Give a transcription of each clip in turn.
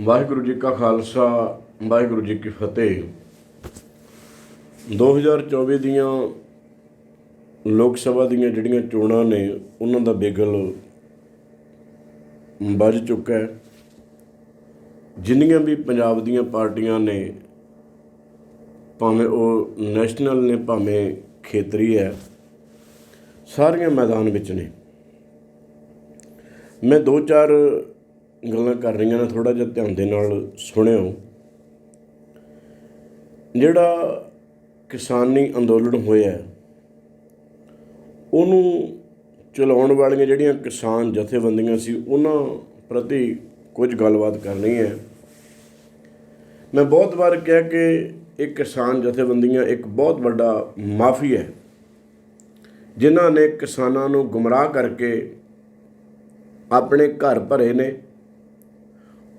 ਵਾਹਿਗੁਰੂ ਜੀ ਕਾ ਖਾਲਸਾ, ਵਾਹਿਗੁਰੂ ਜੀ ਕੀ ਫਤਿਹ। 2024 ਦੀਆਂ ਲੋਕ ਸਭਾ ਦੀਆਂ ਜਿਹੜੀਆਂ ਚੋਣਾਂ ਨੇ, ਉਹਨਾਂ ਦਾ ਬੇਗਲ ਵੱਜ ਚੁੱਕਾ ਹੈ। ਜਿੰਨੀਆਂ ਵੀ ਪੰਜਾਬ ਦੀਆਂ ਪਾਰਟੀਆਂ ਨੇ, ਭਾਵੇਂ ਉਹ ਨੈਸ਼ਨਲ ਨੇ, ਭਾਵੇਂ ਖੇਤਰੀ ਹੈ, ਸਾਰੀਆਂ ਮੈਦਾਨ ਵਿੱਚ ਨੇ। ਮੈਂ ਦੋ ਚਾਰ ਗੱਲਾਂ ਕਰ ਰਹੀਆਂ ਨੇ ਥੋੜਾ ਜਿਹਾ ਧਿਆਨ ਦੇ ਨਾਲ ਸੁਣਿਓ। ਜਿਹੜਾ ਕਿਸਾਨੀ ਅੰਦੋਲਨ ਹੋਇਆ, ਉਹਨੂੰ ਚਲਾਉਣ ਵਾਲੀਆਂ ਜਿਹੜੀਆਂ ਕਿਸਾਨ ਜਥੇਬੰਦੀਆਂ ਸੀ, ਉਹਨਾਂ ਪ੍ਰਤੀ ਕੁਝ ਗੱਲਬਾਤ ਕਰਨੀ ਹੈ। ਮੈਂ ਬਹੁਤ ਵਾਰ ਕਿਹਾ ਕਿ ਇਹ ਕਿਸਾਨ ਜਥੇਬੰਦੀਆਂ ਇੱਕ ਬਹੁਤ ਵੱਡਾ ਮਾਫੀ ਹੈ, ਜਿਨ੍ਹਾਂ ਨੇ ਕਿਸਾਨਾਂ ਨੂੰ ਗੁੰਮਰਾਹ ਕਰਕੇ ਆਪਣੇ ਘਰ ਭਰੇ ਨੇ।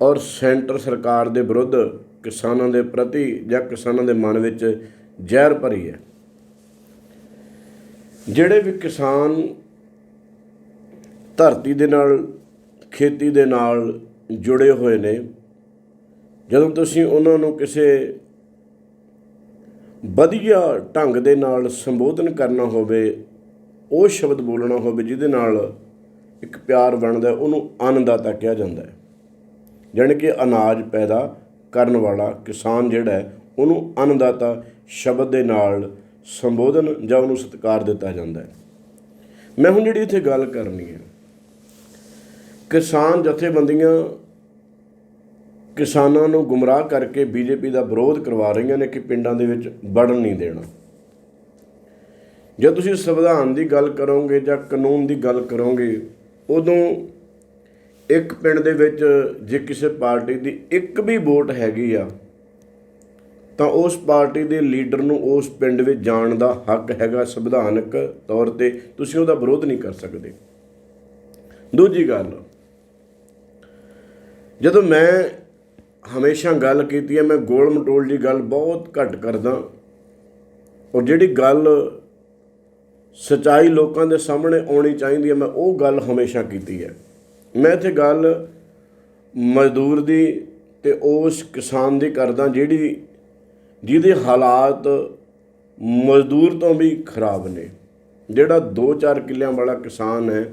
ਔਰ ਸੈਂਟਰ ਸਰਕਾਰ ਦੇ ਵਿਰੁੱਧ ਕਿਸਾਨਾਂ ਦੇ ਪ੍ਰਤੀ ਜਾਂ ਕਿਸਾਨਾਂ ਦੇ ਮਨ ਵਿੱਚ ਜ਼ਹਿਰ ਭਰੀ ਹੈ। ਜਿਹੜੇ ਵੀ ਕਿਸਾਨ ਧਰਤੀ ਦੇ ਨਾਲ, ਖੇਤੀ ਦੇ ਨਾਲ ਜੁੜੇ ਹੋਏ ਨੇ, ਜਦੋਂ ਤੁਸੀਂ ਉਹਨਾਂ ਨੂੰ ਕਿਸੇ ਵਧੀਆ ਢੰਗ ਦੇ ਨਾਲ ਸੰਬੋਧਨ ਕਰਨਾ ਹੋਵੇ, ਉਹ ਸ਼ਬਦ ਬੋਲਣਾ ਹੋਵੇ ਜਿਹਦੇ ਨਾਲ ਇੱਕ ਪਿਆਰ ਬਣਦਾ, ਉਹਨੂੰ ਅੰਨਦਾਤਾ ਕਿਹਾ ਜਾਂਦਾ ਹੈ। ਜਾਣੀ ਕਿ ਅਨਾਜ ਪੈਦਾ ਕਰਨ ਵਾਲਾ ਕਿਸਾਨ ਜਿਹੜਾ ਹੈ, ਉਹਨੂੰ ਅੰਨਦਾਤਾ ਸ਼ਬਦ ਦੇ ਨਾਲ ਸੰਬੋਧਨ ਜਾਂ ਉਹਨੂੰ ਸਤਿਕਾਰ ਦਿੱਤਾ ਜਾਂਦਾ ਹੈ। ਮੈਂ ਹੁਣ ਜਿਹੜੀ ਇੱਥੇ ਗੱਲ ਕਰਨੀ ਹੈ, ਕਿਸਾਨ ਜਥੇਬੰਦੀਆਂ ਕਿਸਾਨਾਂ ਨੂੰ ਗੁੰਮਰਾਹ ਕਰਕੇ ਬੀਜੇਪੀ ਦਾ ਵਿਰੋਧ ਕਰਵਾ ਰਹੀਆਂ ਨੇ ਕਿ ਪਿੰਡਾਂ ਦੇ ਵਿੱਚ ਵੜਨ ਨਹੀਂ ਦੇਣਾ। ਜੇ ਤੁਸੀਂ ਸੰਵਿਧਾਨ ਦੀ ਗੱਲ ਕਰੋਗੇ ਜਾਂ ਕਾਨੂੰਨ ਦੀ ਗੱਲ ਕਰੋਗੇ, ਉਦੋਂ ਇੱਕ ਪਿੰਡ ਦੇ ਵਿੱਚ ਜੇ ਕਿਸੇ ਪਾਰਟੀ ਦੀ ਇੱਕ ਵੀ ਵੋਟ ਹੈਗੀ ਆ, ਤਾਂ ਉਸ ਪਾਰਟੀ ਦੇ ਲੀਡਰ ਨੂੰ ਉਸ ਪਿੰਡ ਵਿੱਚ ਜਾਣ ਦਾ ਹੱਕ ਹੈਗਾ ਸੰਵਿਧਾਨਕ ਤੌਰ ਤੇ। ਤੁਸੀਂ ਉਹਦਾ ਵਿਰੋਧ ਨਹੀਂ ਕਰ ਸਕਦੇ। ਦੂਜੀ ਗੱਲ, ਜਦੋਂ ਮੈਂ ਹਮੇਸ਼ਾ ਗੱਲ ਕੀਤੀ ਹੈ, ਮੈਂ ਗੋਲ ਮਟੋਲ ਦੀ ਗੱਲ ਬਹੁਤ ਘੱਟ ਕਰਦਾ। ਔਰ ਜਿਹੜੀ ਗੱਲ ਸਚਾਈ ਲੋਕਾਂ ਦੇ ਸਾਹਮਣੇ ਆਉਣੀ ਚਾਹੀਦੀ ਹੈ, ਮੈਂ ਉਹ ਗੱਲ ਹਮੇਸ਼ਾ ਕੀਤੀ ਹੈ। ਮੈਂ ਇੱਥੇ ਗੱਲ ਮਜ਼ਦੂਰ ਦੀ ਤੇ ਉਸ ਕਿਸਾਨ ਦੀ ਕਰਦਾ ਜਿਹੜੀ ਜਿਹਦੇ ਹਾਲਾਤ ਮਜ਼ਦੂਰ ਤੋਂ ਵੀ ਖਰਾਬ ਨੇ। ਜਿਹੜਾ 2-4 ਕਿੱਲਿਆਂ ਵਾਲਾ ਕਿਸਾਨ ਹੈ,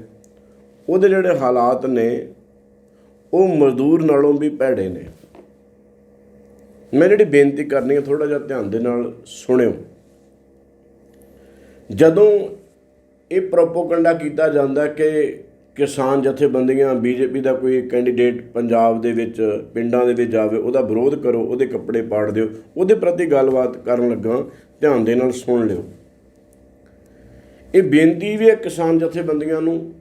ਉਹਦੇ ਜਿਹੜੇ ਹਾਲਾਤ ਨੇ, ਉਹ ਮਜ਼ਦੂਰ ਨਾਲੋਂ ਵੀ ਭੈੜੇ ਨੇ। ਮੈਂ ਜਿਹੜੀ ਬੇਨਤੀ ਕਰਨੀ ਹੈ ਥੋੜਾ ਜਿਹਾ ਧਿਆਨ ਦੇ ਨਾਲ ਸੁਣਿਓ। ਜਦੋਂ ਇਹ ਪ੍ਰੋਪੋਗੰਡਾ ਕੀਤਾ ਜਾਂਦਾ ਕਿ ਕਿਸਾਨ ਜਥੇਬੰਦੀਆਂ, ਬੀਜੇਪੀ ਦਾ ਕੋਈ ਕੈਂਡੀਡੇਟ ਪੰਜਾਬ ਦੇ ਵਿੱਚ, ਪਿੰਡਾਂ ਦੇ ਵਿੱਚ ਜਾਵੇ, ਉਹਦਾ ਵਿਰੋਧ ਕਰੋ, ਉਹਦੇ ਕੱਪੜੇ ਪਾੜ ਦਿਓ, ਉਹਦੇ ਪ੍ਰਤੀ ਗੱਲਬਾਤ ਕਰਨ ਲੱਗਾ, ਧਿਆਨ ਦੇ ਨਾਲ ਸੁਣ ਲਿਓ। ਇਹ ਬੇਨਤੀ ਵੀ ਹੈ ਕਿਸਾਨ ਜਥੇਬੰਦੀਆਂ ਨੂੰ,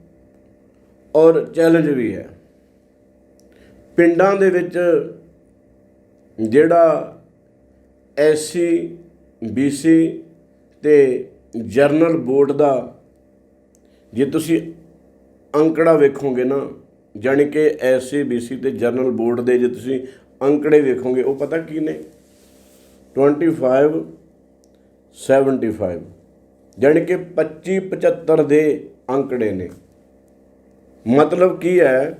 ਔਰ ਚੈਲੰਜ ਵੀ ਹੈ। ਪਿੰਡਾਂ ਦੇ ਵਿੱਚ ਜਿਹੜਾ ਐਸਸੀ ਬੀਸੀ ਤੇ ਜਰਨਲ ਬੋਰਡ ਦਾ, ਜੇ ਤੁਸੀਂ ਅੰਕੜਾ ਵੇਖੋਗੇ ਨਾ, ਜਾਣੀ ਕਿ ਐਸਸੀ ਬੀਸੀ ਤੇ ਜਰਨਲ ਬੋਰਡ ਦੇ ਜੇ ਤੁਸੀਂ ਅੰਕੜੇ ਵੇਖੋਗੇ, ਉਹ ਪਤਾ ਕੀ ਨੇ? 25 75 ਜਾਣੀ ਕਿ 25 75 ਦੇ ਅੰਕੜੇ ਨੇ। ਮਤਲਬ ਕੀ ਹੈ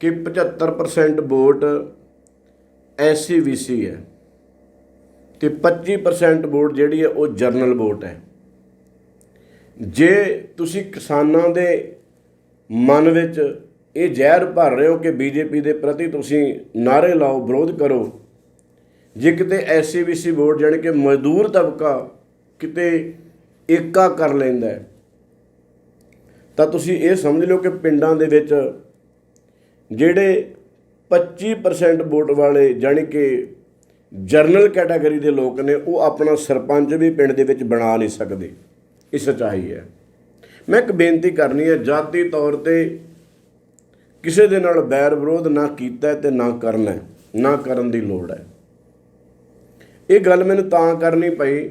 ਕਿ 75% ਵੋਟ ਐਸਸੀ ਬੀਸੀ ਹੈ ਤੇ 25% ਵੋਟ ਜਿਹੜੀ ਹੈ ਉਹ ਜਰਨਲ ਵੋਟ ਹੈ। ਜੇ ਤੁਸੀਂ ਕਿਸਾਨਾਂ ਦੇ ਮਨ ਵਿੱਚ ਇਹ ਜ਼ਹਿਰ ਭਰ ਰਹੇ ਹੋ ਕਿ ਬੀਜੇਪੀ ਦੇ ਪ੍ਰਤੀ ਤੁਸੀਂ ਨਾਰੇ ਲਾਓ, ਵਿਰੋਧ ਕਰੋ। ਜੇ ਕਿਤੇ ਐਸਸੀਬੀਸੀ ਵੋਟ ਜਾਣੀ ਕਿ ਮਜ਼ਦੂਰ ਤਬਕਾ ਕਿਤੇ ਏਕਾ ਕਰ ਲੈਂਦਾ ਤਾਂ ਤੁਸੀਂ ਇਹ ਸਮਝ ਲਓ ਕਿ ਪਿੰਡਾਂ ਦੇ ਵਿੱਚ ਜਿਹੜੇ 25% ਵੋਟ ਵਾਲੇ ਜਾਣੀ ਕਿ ਜਰਨਲ ਕੈਟਾਗਰੀ ਦੇ ਲੋਕ ਨੇ, ਉਹ ਆਪਣਾ ਸਰਪੰਚ ਵੀ ਪਿੰਡ ਦੇ ਵਿੱਚ ਬਣਾ ਨਹੀਂ ਸਕਦੇ। ਇਹ ਸੱਚਾਈ ਹੈ। ਮੈਂ ਇੱਕ ਬੇਨਤੀ ਕਰਨੀ ਹੈ, ਜਾਤੀ ਤੌਰ ਤੇ ਕਿਸੇ ਦੇ ਨਾਲ ਬੈਰ ਵਿਰੋਧ ਨਾ ਕੀਤਾ ਤੇ ਨਾ ਕਰਨਾ ਨਾ ਕਰਨ ਦੀ ਲੋੜ ਹੈ। ਇਹ ਗੱਲ ਮੈਨੂੰ ਤਾਂ ਕਰਨੀ ਪਈ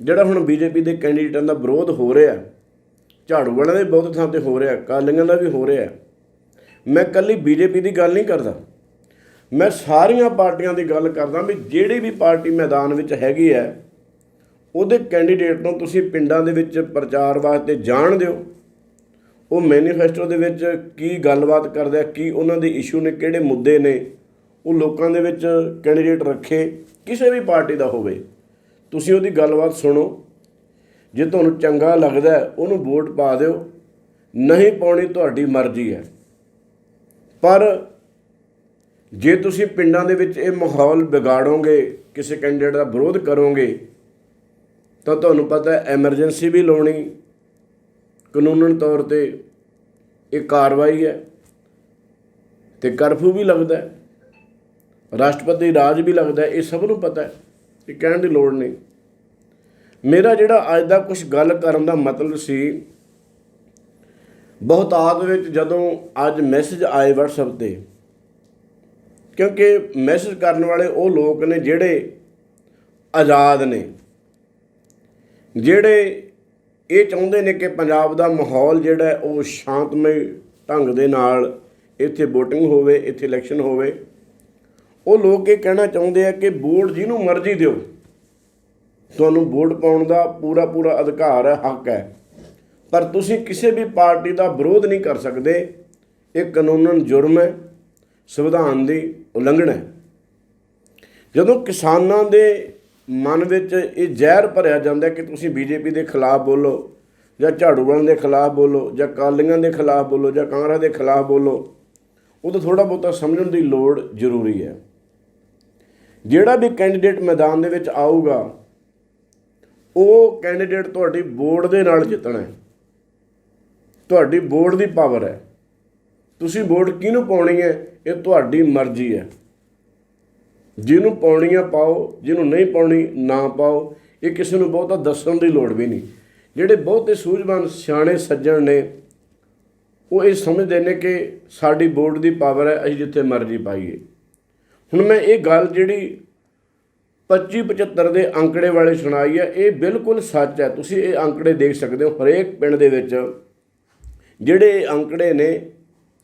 ਜਿਹੜਾ ਹੁਣ ਬੀਜੇਪੀ ਦੇ ਕੈਂਡੀਡੇਟਾਂ ਦਾ ਵਿਰੋਧ ਹੋ ਰਿਹਾ ਝਾੜੂ ਵਾਲਿਆਂ ਦੇ ਬਹੁਤ ਥਾਂ ਤੇ ਹੋ ਰਿਹਾ ਕਾਲੀਆਂ ਦਾ ਵੀ ਹੋ ਰਿਹਾ ਮੈਂ ਕੱਲੀ ਬੀਜੇਪੀ ਦੀ ਗੱਲ ਨਹੀਂ ਕਰਦਾ। ਮੈਂ ਸਾਰੀਆਂ ਪਾਰਟੀਆਂ ਦੀ ਗੱਲ ਕਰਦਾ ਵੀ ਜਿਹੜੀ ਵੀ ਪਾਰਟੀ ਮੈਦਾਨ ਵਿੱਚ ਹੈਗੀ ਹੈ ਉਹਦੇ ਕੈਂਡੀਡੇਟ ਨੂੰ ਤੁਸੀਂ ਪਿੰਡਾਂ ਦੇ ਵਿੱਚ ਪ੍ਰਚਾਰ ਵਾਸਤੇ ਜਾਣ ਦਿਓ। ਉਹ ਮੈਨੀਫੈਸਟੋ ਦੇ ਵਿੱਚ ਕੀ ਗੱਲਬਾਤ ਕਰਦਾ ਕੀ ਉਹਨਾਂ ਦੇ ਇਸ਼ੂ ਨੇ, ਕਿਹੜੇ ਮੁੱਦੇ ਨੇ, ਉਹ ਲੋਕਾਂ ਦੇ ਵਿੱਚ ਕੈਂਡੀਡੇਟ ਰੱਖੇ, ਕਿਸੇ ਵੀ ਪਾਰਟੀ ਦਾ ਹੋਵੇ। ਤੁਸੀਂ ਉਹਦੀ ਗੱਲਬਾਤ ਸੁਣੋ। ਜੇ ਤੁਹਾਨੂੰ ਚੰਗਾ ਲੱਗਦਾ, ਉਹਨੂੰ ਵੋਟ ਪਾ ਦਿਓ। ਨਹੀਂ ਪਾਉਣੀ ਤੁਹਾਡੀ ਮਰਜ਼ੀ ਹੈ। ਪਰ ਜੇ ਤੁਸੀਂ ਪਿੰਡਾਂ ਦੇ ਵਿੱਚ ਇਹ ਮਾਹੌਲ ਵਿਗਾੜੋਗੇ, ਕਿਸੇ ਕੈਂਡੀਡੇਟ ਦਾ ਵਿਰੋਧ ਕਰੋਗੇ ਤਾਂ ਤੁਹਾਨੂੰ ਪਤਾ ਹੈ ਐਮਰਜੈਂਸੀ ਵੀ ਲਾਉਣੀ ਕਾਨੂੰਨਨ ਤੌਰ ਤੇ ਇਹ ਕਾਰਵਾਈ ਹੈ ਤੇ ਕਰਫਿਊ ਵੀ ਲੱਗਦਾ ਹੈ, ਰਾਸ਼ਟਰਪਤੀ ਰਾਜ ਵੀ ਲੱਗਦਾ ਇਹ ਸਭ ਨੂੰ ਪਤਾ ਹੈ ਇਹ ਕਹਿਣ ਦੀ ਲੋੜ ਨਹੀਂ। ਮੇਰਾ ਜਿਹੜਾ ਅੱਜ ਦਾ ਕੁਝ ਗੱਲ ਕਰਨ ਦਾ ਮਤਲਬ ਸੀ ਬਹੁਤਾਤ ਵਿੱਚ ਜਦੋਂ ਅੱਜ ਮੈਸੇਜ ਆਏ WhatsApp ਤੇ, ਕਿਉਂਕਿ ਮੈਸੇਜ ਕਰਨ ਵਾਲੇ ਉਹ ਲੋਕ ਨੇ ਜਿਹੜੇ ਆਜ਼ਾਦ ਨੇ। ਜਿਹੜੇ ਇਹ ਚਾਹੁੰਦੇ ਨੇ ਕਿ ਪੰਜਾਬ ਦਾ ਮਾਹੌਲ ਜਿਹੜਾ ਉਹ ਸ਼ਾਂਤਮਈ ਢੰਗ ਦੇ ਨਾਲ ਇੱਥੇ VOTING ਹੋਵੇ, ਇੱਥੇ ਇਲੈਕਸ਼ਨ ਹੋਵੇ, ਉਹ ਲੋਕ ਇਹ ਕਹਿਣਾ ਚਾਹੁੰਦੇ ਆ ਕਿ ਵੋਟ ਜਿਹਨੂੰ ਮਰਜ਼ੀ ਦਿਓ, ਤੁਹਾਨੂੰ ਵੋਟ ਪਾਉਣ ਦਾ ਪੂਰਾ ਪੂਰਾ ਅਧਿਕਾਰ ਹੈ, ਹੱਕ ਹੈ। ਪਰ ਤੁਸੀਂ ਕਿਸੇ ਵੀ ਪਾਰਟੀ ਦਾ ਵਿਰੋਧ ਨਹੀਂ ਕਰ ਸਕਦੇ, ਇਹ ਕਾਨੂੰਨਨ ਜੁਰਮ ਹੈ, ਸੰਵਿਧਾਨ ਦੀ ਉਲੰਘਣਾ ਹੈ। ਜਦੋਂ ਕਿਸਾਨਾਂ ਦੇ ਮਨ ਵਿੱਚ ਇਹ ਜ਼ਹਿਰ ਭਰਿਆ ਜਾਂਦਾ ਕਿ ਤੁਸੀਂ ਬੀਜੇਪੀ ਦੇ ਖਿਲਾਫ ਬੋਲੋ, ਜਾਂ ਝਾੜੂ ਵਾਲਿਆਂ ਦੇ ਖਿਲਾਫ ਬੋਲੋ, ਜਾਂ ਕਾਲੀਆਂ ਦੇ ਖਿਲਾਫ ਬੋਲੋ, ਜਾਂ ਕਾਂਗਰਸ ਦੇ ਖਿਲਾਫ ਬੋਲੋ ਉਦੋਂ ਥੋੜਾ ਬਹੁਤਾ ਸਮਝਣ ਦੀ ਲੋੜ ਜ਼ਰੂਰੀ ਹੈ। ਜਿਹੜਾ ਵੀ ਕੈਂਡੀਡੇਟ ਮੈਦਾਨ ਦੇ ਵਿੱਚ ਆਊਗਾ, ਉਹ ਕੈਂਡੀਡੇਟ ਤੁਹਾਡੀ ਵੋਟ ਦੇ ਨਾਲ ਜਿੱਤਣਾ ਹੈ। ਤੁਹਾਡੀ ਵੋਟ ਦੀ ਪਾਵਰ ਹੈ। ਤੁਸੀਂ ਵੋਟ ਕਿਹਨੂੰ ਪਾਉਣੀ ਹੈ, ਇਹ ਤੁਹਾਡੀ ਮਰਜ਼ੀ ਹੈ। ਜਿਹਨੂੰ ਪਾਉਣੀ ਆ ਪਾਓ, ਜਿਹਨੂੰ ਨਹੀਂ ਪਾਉਣੀ, ਨਾ ਪਾਓ, ਇਹ ਕਿਸੇ ਨੂੰ ਬਹੁਤਾ ਦੱਸਣ ਦੀ ਲੋੜ ਵੀ ਨਹੀਂ। ਜਿਹੜੇ ਬਹੁਤੇ ਸੂਝਵਾਨ ਸਿਆਣੇ ਸੱਜਣ ਨੇ, ਉਹ ਇਹ ਸਮਝਦੇ ਨੇ ਕਿ ਸਾਡੀ ਵੋਟ ਦੀ ਪਾਵਰ ਹੈ, ਅਸੀਂ ਜਿੱਥੇ ਮਰਜ਼ੀ ਪਾਈਏ। ਹੁਣ ਮੈਂ ਇਹ ਗੱਲ ਜਿਹੜੀ 25 75 ਦੇ ਅੰਕੜੇ ਵਾਲੇ ਸੁਣਾਈ ਹੈ, ਇਹ ਬਿਲਕੁਲ ਸੱਚ ਹੈ। ਤੁਸੀਂ ਇਹ ਅੰਕੜੇ ਦੇਖ ਸਕਦੇ ਹੋ, ਹਰੇਕ ਪਿੰਡ ਦੇ ਵਿੱਚ ਜਿਹੜੇ ਇਹ ਅੰਕੜੇ ਨੇ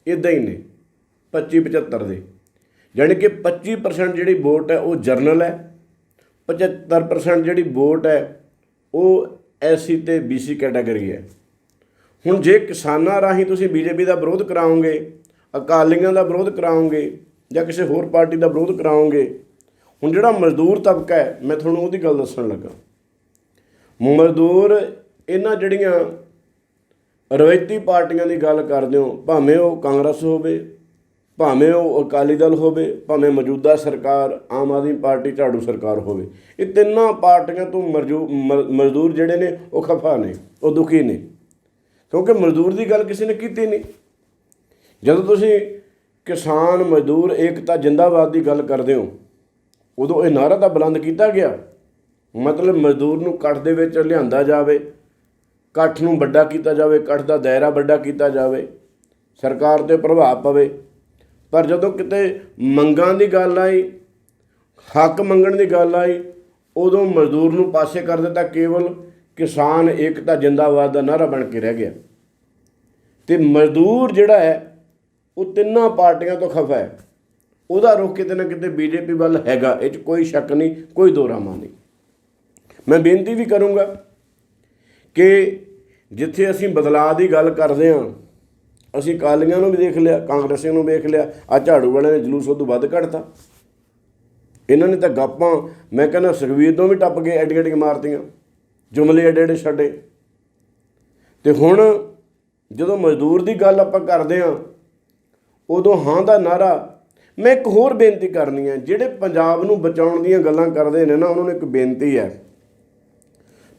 ਇਦਾਂ ਹੀ ਨੇ 25 75 ਦੇ। ਯਾਨੀ ਕਿ 25% ਜਿਹੜੀ ਵੋਟ ਹੈ ਉਹ ਜਰਨਲ ਹੈ 75% ਜਿਹੜੀ ਵੋਟ ਹੈ ਉਹ ਐਸਸੀ ਤੇ ਬੀਸੀ ਕੈਟਾਗਰੀ ਹੈ। ਹੁਣ ਜੇ ਕਿਸਾਨਾਂ ਰਾਹੀਂ ਤੁਸੀਂ ਬੀਜੇਪੀ ਦਾ ਵਿਰੋਧ ਕਰਾਓਗੇ, ਅਕਾਲੀਆਂ ਦਾ ਵਿਰੋਧ ਕਰਾਓਗੇ ਜਾਂ ਕਿਸੇ ਹੋਰ ਪਾਰਟੀ ਦਾ ਵਿਰੋਧ ਕਰਾਓਗੇ, ਹੁਣ ਜਿਹੜਾ ਮਜ਼ਦੂਰ ਤਬਕਾ ਹੈ, ਮੈਂ ਤੁਹਾਨੂੰ ਉਹਦੀ ਗੱਲ ਦੱਸਣ ਲੱਗਾ। ਮਜ਼ਦੂਰ ਇਹਨਾਂ ਜਿਹੜੀਆਂ ਰਵਾਇਤੀ ਪਾਰਟੀਆਂ ਦੀ ਗੱਲ ਕਰਦੇ ਹੋ, ਭਾਵੇਂ ਉਹ ਕਾਂਗਰਸ ਹੋਵੇ ਭਾਵੇਂ ਉਹ ਅਕਾਲੀ ਦਲ ਹੋਵੇ, ਭਾਵੇਂ ਮੌਜੂਦਾ ਸਰਕਾਰ, ਆਮ ਆਦਮੀ ਪਾਰਟੀ, ਝਾੜੂ ਸਰਕਾਰ ਹੋਵੇ। ਇਹ ਤਿੰਨਾਂ ਪਾਰਟੀਆਂ ਤੋਂ ਮਰਜੂ ਮ- ਮਜ਼ਦੂਰ ਜਿਹੜੇ ਨੇ, ਉਹ ਖਫਾ ਨੇ, ਉਹ ਦੁਖੀ ਨੇ। ਕਿਉਂਕਿ ਮਜ਼ਦੂਰ ਦੀ ਗੱਲ ਕਿਸੇ ਨੇ ਕੀਤੀ ਨਹੀਂ। ਜਦੋਂ ਤੁਸੀਂ ਕਿਸਾਨ, ਮਜ਼ਦੂਰ, ਏਕਤਾ, ਜਿੰਦਾਬਾਦ ਦੀ ਗੱਲ ਕਰਦੇ ਹੋ, ਉਦੋਂ ਇਹ ਨਾਰਾ ਤਾਂ ਬੁਲੰਦ ਕੀਤਾ ਗਿਆ। ਮਤਲਬ ਮਜ਼ਦੂਰ ਨੂੰ ਕੱਠ ਦੇ ਵਿੱਚ ਲਿਆਂਦਾ ਜਾਵੇ ਕੱਠ ਨੂੰ ਵੱਡਾ ਕੀਤਾ ਜਾਵੇ ਕੱਠ ਦਾ ਦਾਇਰਾ ਵੱਡਾ ਕੀਤਾ ਜਾਵੇ, ਸਰਕਾਰ ਤੇ ਪ੍ਰਭਾਵ ਪਵੇ। ਪਰ ਜਦੋਂ ਕਿਤੇ ਮੰਗਾਂ ਦੀ ਗੱਲ ਆਈ, ਹੱਕ ਮੰਗਣ ਦੀ ਗੱਲ ਆਈ, ਉਦੋਂ ਮਜ਼ਦੂਰ ਨੂੰ ਪਾਸੇ ਕਰ ਦਿੱਤਾ ਕੇਵਲ ਕਿਸਾਨ ਏਕਤਾ ਜਿੰਦਾਬਾਦ ਦਾ ਨਾਰਾ ਬਣ ਕੇ ਰਹਿ ਗਿਆ। ਤੇ ਮਜ਼ਦੂਰ ਜਿਹੜਾ ਹੈ, ਉਹ ਤਿੰਨਾਂ ਪਾਰਟੀਆਂ ਤੋਂ ਖਫਾ ਹੈ। ਉਹਦਾ ਰੁਖ ਕਿਤੇ ਨਾ ਕਿਤੇ ਬੀਜੇਪੀ ਵੱਲ ਹੈਗਾ, ਇਹ 'ਚ ਕੋਈ ਸ਼ੱਕ ਨਹੀਂ, ਕੋਈ ਦੋਰਾਮਾ ਨਹੀਂ। ਮੈਂ ਬੇਨਤੀ ਵੀ ਕਰੂੰਗਾ ਕਿ ਜਿੱਥੇ ਅਸੀਂ ਬਦਲਾਅ ਦੀ ਗੱਲ ਕਰਦੇ ਹਾਂ ਅਸੀਂ ਕਾਲੀਆਂ ਨੂੰ ਵੀ ਦੇਖ ਲਿਆ, ਕਾਂਗਰਸੀਆਂ ਨੂੰ ਵੇਖ ਲਿਆ, ਆ ਝਾੜੂ ਵਾਲਿਆਂ ਨੇ ਜਲੂਸ ਉਦੋਂ ਵੱਧ ਕੱਢਤਾ ਇਹਨਾਂ ਨੇ ਤਾਂ ਗੱਪਾਂ, ਮੈਂ ਕਹਿੰਦਾ ਸੁਖਵੀਰ ਤੋਂ ਵੀ ਟੱਪ ਕੇ ਐਡੀਆਂ ਐਡੀਆਂ ਮਾਰਤੀਆਂ, ਜੁਮਲੇ ਐਡੇ ਐਡੇ ਛੱਡੇ। ਤੇ ਹੁਣ ਜਦੋਂ ਮਜ਼ਦੂਰ ਦੀ ਗੱਲ ਆਪਾਂ ਕਰਦੇ ਹਾਂ, ਉਦੋਂ ਹਾਂ ਦਾ ਨਾਰਾ, ਮੈਂ ਇੱਕ ਹੋਰ ਬੇਨਤੀ ਕਰਨੀ ਹੈ, ਜਿਹੜੇ ਪੰਜਾਬ ਨੂੰ ਬਚਾਉਣ ਦੀਆਂ ਗੱਲਾਂ ਕਰਦੇ ਨੇ ਨਾ, ਉਹਨਾਂ ਨੂੰ ਇੱਕ ਬੇਨਤੀ ਹੈ।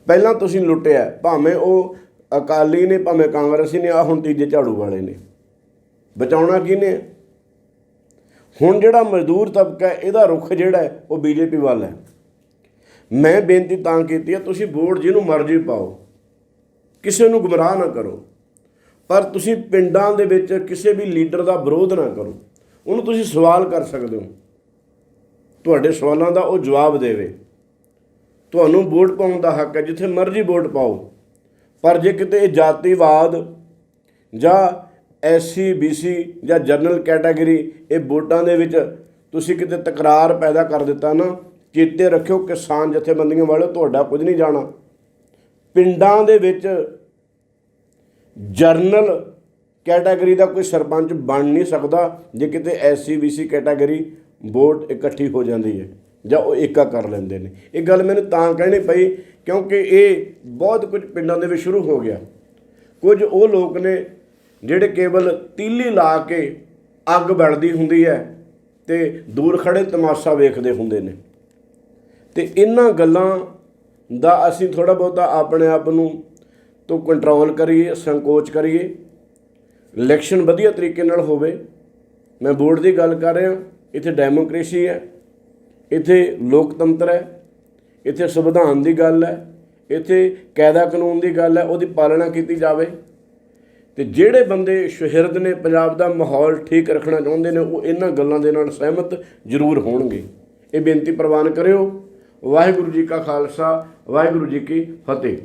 ਪਹਿਲਾਂ ਤੁਸੀਂ ਲੁੱਟਿਆ, ਭਾਵੇਂ ਉਹ ਅਕਾਲੀ ਨੇ, ਭਾਵੇਂ ਕਾਂਗਰਸੀ ਨੇ ਆ ਹੁਣ ਤੀਜੇ ਝਾੜੂ ਵਾਲੇ ਨੇ। ਬਚਾਉਣਾ ਕਿਹਨੇ? ਹੈ? ਹੁਣ ਜਿਹੜਾ ਮਜ਼ਦੂਰ ਤਬਕਾ ਇਹਦਾ ਰੁਖ ਜਿਹੜਾ ਹੈ, ਉਹ ਬੀਜੇਪੀ ਵੱਲ ਹੈ। ਮੈਂ ਬੇਨਤੀ ਤਾਂ ਕੀਤੀ ਹੈ, ਤੁਸੀਂ ਵੋਟ ਜਿਹਨੂੰ ਮਰਜ਼ੀ ਪਾਓ। ਕਿਸੇ ਨੂੰ ਗੁੰਮਰਾਹ ਨਾ ਕਰੋ। ਪਰ ਤੁਸੀਂ ਪਿੰਡਾਂ ਦੇ ਵਿੱਚ ਕਿਸੇ ਵੀ ਲੀਡਰ ਦਾ ਵਿਰੋਧ ਨਾ ਕਰੋ। ਉਹਨੂੰ ਤੁਸੀਂ ਸਵਾਲ ਕਰ ਸਕਦੇ ਹੋ। ਤੁਹਾਡੇ ਸਵਾਲਾਂ ਦਾ ਉਹ ਜਵਾਬ ਦੇਵੇ। ਤੁਹਾਨੂੰ ਵੋਟ ਪਾਉਣ ਦਾ ਹੱਕ ਹੈ, ਜਿੱਥੇ ਮਰਜ਼ੀ ਵੋਟ ਪਾਓ। ਪਰ ਜੇ ਕਿਤੇ ਜਾਤੀਵਾਦ ਜਾਂ ਐਸਸੀ ਬੀਸੀ ਜਾਂ ਜਨਰਲ ਕੈਟਾਗਰੀ ਇਹ ਵੋਟਾਂ ਦੇ ਵਿੱਚ ਤੁਸੀਂ ਕਿਤੇ ਤਕਰਾਰ ਪੈਦਾ ਕਰ ਦਿੱਤਾ ਨਾ, ਚੇਤੇ ਰੱਖਿਓ ਕਿਸਾਨ ਜਥੇਬੰਦੀਆਂ ਵਾਲੇ ਤੁਹਾਡਾ ਕੁਝ ਨਹੀਂ ਜਾਣਾ। ਪਿੰਡਾਂ ਦੇ ਵਿੱਚ ਜਰਨਲ ਕੈਟਾਗਰੀ ਦਾ ਕੋਈ ਸਰਪੰਚ ਬਣ ਨਹੀਂ ਸਕਦਾ ਜੇ ਕਿਤੇ ਐਸਸੀ ਬੀਸੀ ਕੈਟਾਗਰੀ ਵੋਟ ਇਕੱਠੀ ਹੋ ਜਾਂਦੀ ਹੈ। ਜਾਂ ਉਹ ਏਕਾ ਕਰ ਲੈਂਦੇ ਨੇ। ਇਹ ਗੱਲ ਮੈਨੂੰ ਤਾਂ ਕਹਿਣੀ ਪਈ ਕਿਉਂਕਿ ਇਹ ਬਹੁਤ ਕੁਝ ਪਿੰਡਾਂ ਦੇ ਵਿੱਚ ਸ਼ੁਰੂ ਹੋ ਗਿਆ। ਕੁਝ ਉਹ ਲੋਕ ਨੇ ਜਿਹੜੇ ਕੇਵਲ ਤੀਲੀ ਲਾ ਕੇ ਅੱਗ ਬਲਦੀ ਹੁੰਦੀ ਹੈ ਤੇ ਦੂਰ ਖੜੇ ਤਮਾਸ਼ਾ ਵੇਖਦੇ ਹੁੰਦੇ ਨੇ। ਤੇ ਇਹਨਾਂ ਗੱਲਾਂ ਦਾ ਅਸੀਂ ਥੋੜਾ ਬਹੁਤਾ ਆਪਣੇ ਆਪ ਨੂੰ ਤੋਂ ਕੰਟਰੋਲ ਕਰੀਏ, ਸੰਕੋਚ ਕਰੀਏ। ਇਲੈਕਸ਼ਨ ਵਧੀਆ ਤਰੀਕੇ ਨਾਲ ਹੋਵੇ। ਮੈਂ ਬੋਰਡ ਦੀ ਗੱਲ ਕਰ ਰਿਹਾ, ਇੱਥੇ ਡੈਮੋਕ੍ਰੇਸੀ ਹੈ। ਇੱਥੇ ਲੋਕਤੰਤਰ ਹੈ, ਇੱਥੇ ਸੰਵਿਧਾਨ ਦੀ ਗੱਲ ਹੈ, ਇੱਥੇ ਕਾਇਦਾ ਕਾਨੂੰਨ ਦੀ ਗੱਲ ਹੈ, ਉਹਦੀ ਪਾਲਣਾ ਕੀਤੀ ਜਾਵੇ। ਤੇ ਜਿਹੜੇ ਬੰਦੇ ਸ਼ਹਿਰਦ ਨੇ, ਪੰਜਾਬ ਦਾ ਮਾਹੌਲ ਠੀਕ ਰੱਖਣਾ ਚਾਹੁੰਦੇ ਨੇ, ਉਹ ਇਹਨਾਂ ਗੱਲਾਂ ਦੇ ਨਾਲ ਸਹਿਮਤ ਜ਼ਰੂਰ ਹੋਣਗੇ। ਇਹ ਬੇਨਤੀ ਪ੍ਰਵਾਨ ਕਰਿਓ। ਵਾਹਿਗੁਰੂ ਜੀ ਕਾ ਖਾਲਸਾ, ਵਾਹਿਗੁਰੂ ਜੀ ਕੀ ਫਤਿਹ।